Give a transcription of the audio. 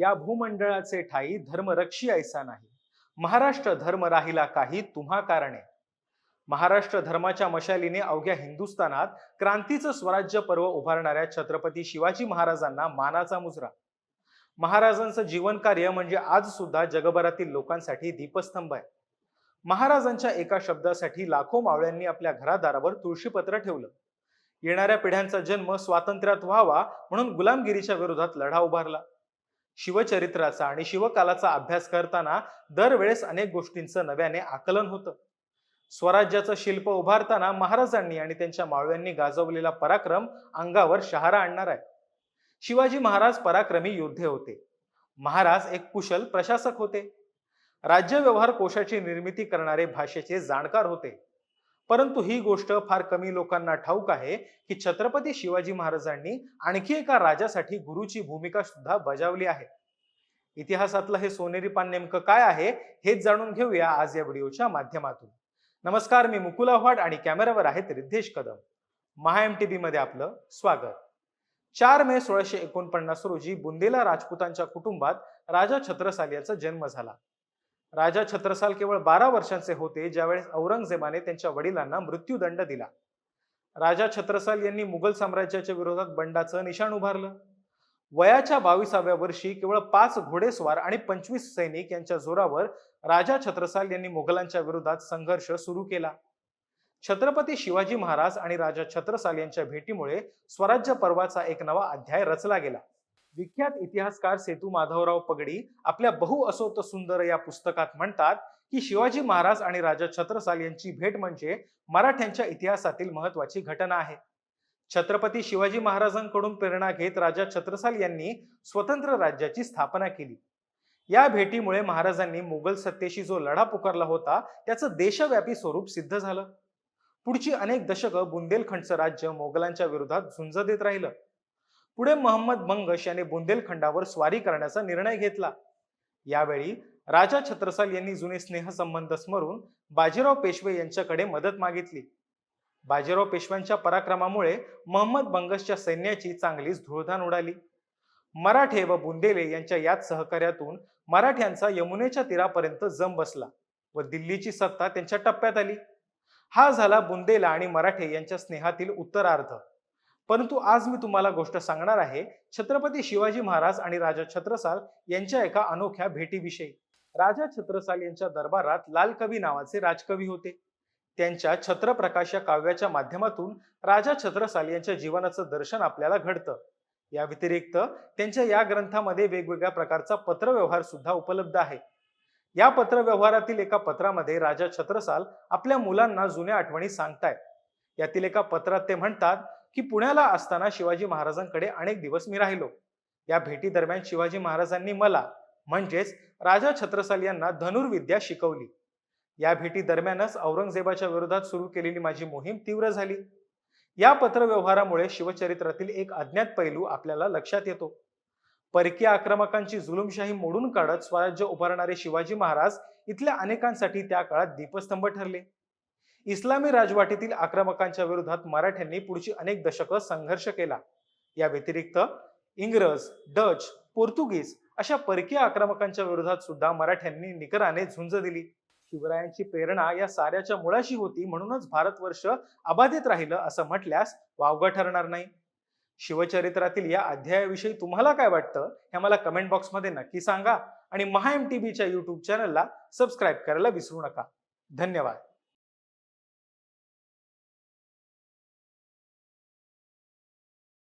या भूमंडळाचे ठाई धर्मरक्षी ऐसा नाही. महाराष्ट्र धर्म राहिला काही तुम्हा कारणे. महाराष्ट्र धर्माच्या मशालीने अवघ्या हिंदुस्थानात क्रांतीचं स्वराज्य पर्व उभारणाऱ्या छत्रपती शिवाजी महाराजांना मानाचा मुजरा. महाराजांचं जीवनकार्य म्हणजे आज सुद्धा जगभरातील लोकांसाठी दीपस्तंभ आहे. महाराजांच्या एका शब्दासाठी लाखो मावळ्यांनी आपल्या घरादारावर तुळशीपत्र ठेवलं. येणाऱ्या पिढ्यांचा जन्म स्वातंत्र्यात व्हावा म्हणून गुलामगिरीच्या विरोधात लढा उभारला. शिवचरित्राचा आणि शिवकालाचा अभ्यास करताना दरवेळेस अनेक गोष्टींचं नव्याने आकलन होतं. स्वराज्याचं शिल्प उभारताना महाराजांनी आणि त्यांच्या मावळ्यांनी गाजवलेला पराक्रम अंगावर शहारा आणणार आहे. शिवाजी महाराज पराक्रमी योद्धे होते. महाराज एक कुशल प्रशासक होते. राज्य व्यवहार कोशाची निर्मिती करणारे भाषेचे जाणकार होते. परंतु ही गोष्ट फार कमी लोकांना ठाऊक आहे की छत्रपती शिवाजी महाराजांनी आणखी एका राजासाठी गुरुची भूमिका सुद्धा बजावली आहे. इतिहासातलं हे सोनेरी पान नेमकं काय आहे हेच जाणून घेऊया आज या व्हिडिओच्या माध्यमातून. नमस्कार मी मुकुल आव्हाड आणि कॅमेरावर आहेत Riddhesh Kadam. Maha M T B मध्ये आपलं स्वागत. चार मे सोळाशे एकोणपन्नास रोजी बुंदेला राजपुतांच्या कुटुंबात राजा छत्रसाल याचा जन्म झाला. राजा छत्रसाल केवळ बारा वर्षांचे होते ज्यावेळेस औरंगजेबाने त्यांच्या वडिलांना मृत्यूदंड दिला. राजा छत्रसाल यांनी मुघल साम्राज्याच्या विरोधात बंडाचं निशाण उभारलं. वयाच्या बावीसाव्या वर्षी केवळ पाच घोडेस्वार आणि पंचवीस सैनिक यांच्या जोरावर राजा छत्रसाल यांनी मुघलांच्या विरोधात संघर्ष सुरू केला. छत्रपती शिवाजी महाराज आणि राजा छत्रसाल यांच्या भेटीमुळे स्वराज्य पर्वाचा एक नवा अध्याय रचला गेला. विख्यात इतिहासकार सेतू माधवराव पगडी आपल्या बहु असोत सुंदर या पुस्तकात म्हणतात की शिवाजी महाराज आणि राजा छत्रसाल यांची भेट म्हणजे मराठ्यांच्या इतिहासातील महत्वाची घटना आहे. छत्रपती शिवाजी महाराजांकडून प्रेरणा घेत राजा छत्रसाल यांनी स्वतंत्र राज्याची स्थापना केली. या भेटीमुळे महाराजांनी मुघल सत्तेशी जो लढा पुकारला होता त्याचं देशव्यापी स्वरूप सिद्ध झालं. पुढची अनेक दशकं बुंदेलखंडचं राज्य मोगलांच्या विरोधात झुंज देत राहिलं. पुढे महम्मद बंगश याने बुंदेलखंडावर स्वारी करण्याचा निर्णय घेतला. यावेळी राजा छत्रसाल यांनी जुने स्नेहसंबंध स्मरून बाजीराव पेशवे यांच्याकडे मदत मागितली. बाजीराव पेशव्यांच्या पराक्रमामुळे महम्मद बंगसच्या सैन्याची चांगलीच धुळधान उडाली. मराठे व बुंदेले यांच्या याच सहकार्यातून मराठ्यांचा यमुनेच्या तीरापर्यंत जम बसला व दिल्लीची सत्ता त्यांच्या टप्प्यात आली. हा झाला बुंदेला आणि मराठे यांच्या स्नेहातील उत्तरार्ध. परंतु आज मी तुम्हाला गोष्ट सांगणार आहे छत्रपती शिवाजी महाराज आणि राजा छत्रसाल यांच्या एका अनोख्या भेटीविषयी. राजा छत्रसाल यांच्या दरबारात लाल कवी नावाचे राजकवी होते. त्यांच्या छत्रप्रकाश या काव्याच्या माध्यमातून राजा छत्रसाल यांच्या जीवनाचं दर्शन आपल्याला घडतं. या व्यतिरिक्त त्यांच्या या ग्रंथामध्ये वेगवेगळ्या प्रकारचा पत्रव्यवहार सुद्धा उपलब्ध आहे. या पत्रव्यवहारातील एका पत्रामध्ये राजा छत्रसाल आपल्या मुलांना जुन्या आठवणी सांगतायत. यातील एका पत्रात ते म्हणतात की पुण्याला असताना शिवाजी महाराजांकडे अनेक दिवस मी राहिलो. या भेटी दरम्यान शिवाजी महाराजांनी मला म्हणजेच राजा छत्रसाल यांना धनुर्विद्या शिकवली. या भेटी दरम्यानच औरंगजेबाच्या विरोधात सुरू केलेली माझी मोहीम तीव्र झाली. या पत्रव्यवहारामुळे शिवचरित्रातील एक अज्ञात पैलू आपल्याला लक्षात येतो. परकीय आक्रमकांची जुलुमशाही मोडून काढत स्वराज्य उभारणारे शिवाजी महाराज इथल्या अनेकांसाठी त्या काळात दीपस्तंभ ठरले. इस्लामी राजवाटीतील आक्रमकांच्या विरोधात मराठ्यांनी पुढची अनेक दशकं संघर्ष केला. या व्यतिरिक्त इंग्रज डच पोर्तुगीज अशा परकीय आक्रमकांच्या विरोधात सुद्धा मराठ्यांनी निकराने झुंज दिली. शिवरायांची प्रेरणा या साऱ्याच्या मुळाशी होती म्हणूनच भारतवर्ष अबाधित राहिलं असं म्हटल्यास वावगं ठरणार नाही. शिवचरित्रातील या अध्यायाविषयी तुम्हाला काय वाटतं हे मला कमेंट बॉक्समध्ये नक्की सांगा आणि महा एम टी बीच्या युट्यूब चॅनलला सबस्क्राईब करायला विसरू नका. धन्यवाद.